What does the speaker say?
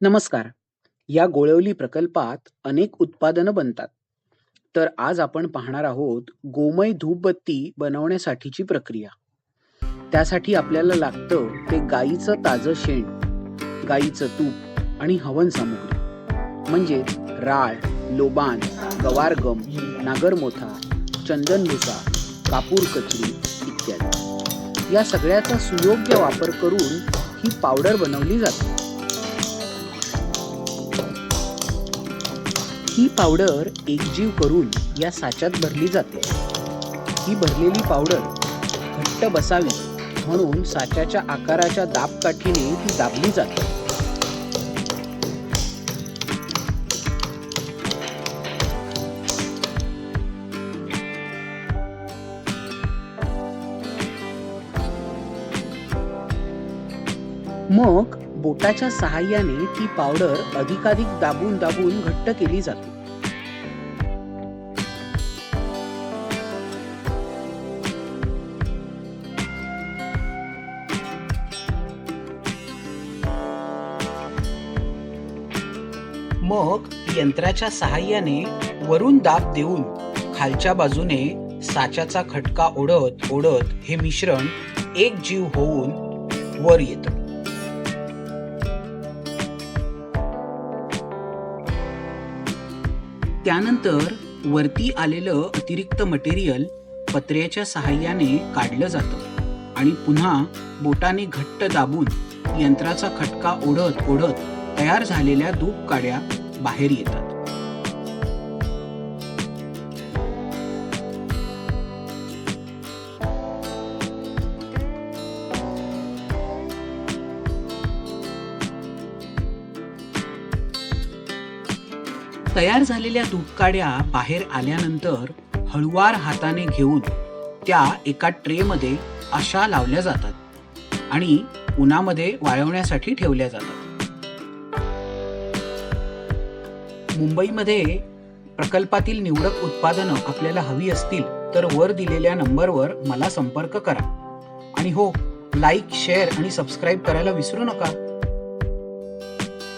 नमस्कार. या गोळवली प्रकल्पात अनेक उत्पादनं बनतात. तर आज आपण पाहणार आहोत गोमय धूपबत्ती बनवण्यासाठीची प्रक्रिया. त्यासाठी आपल्याला लागतं ते गाईचं ताजं शेण, गाईचं तूप आणि हवन सामुग्री म्हणजे राळ, लोबान, गवारगम, नागरमोथा, चंदनभुसा, कापूर कचरी इत्यादी. या सगळ्याचा सुयोग्य वापर करून ही पावडर बनवली जाते. ही पावडर एकजीव करून या साच्यात भरली जाते. ही भरलेली पावडर घट्ट बसावी म्हणून साच्याच्या आकाराच्या दाबकाठीने ती दाबली जाते. मग बोटाच्या सहाय्याने ती पावडर अधिकाधिक दाबून दाबून घट्ट केली जाते. मग यंत्राच्या सहाय्याने वरून दाब देऊन खालच्या बाजूने साच्याचा खटका ओढत ओढत हे मिश्रण एक जीव होऊन वर येतं. त्यानंतर वरती आलेलं अतिरिक्त मटेरियल पत्र्याच्या सहाय्याने काढलं जातं. आणि पुन्हा बोटाने घट्ट दाबून यंत्राचा खटका ओढत ओढत तयार झालेल्या धूप काड्या बाहेर येतात. तयार झालेल्या दूधकाड्या बाहेर आल्यानंतर हळुवार हाताने घेऊन त्या एका ट्रेमध्ये अशा लावल्या जातात आणि उन्हामध्ये वाळवण्यासाठी ठेवल्या जातात. मुंबईमध्ये प्रकल्पातील निवडक उत्पादनं आपल्याला हवी असतील तर वर दिलेल्या नंबरवर मला संपर्क करा. आणि हो लाईक शेअर आणि सबस्क्राईब करायला विसरू नका.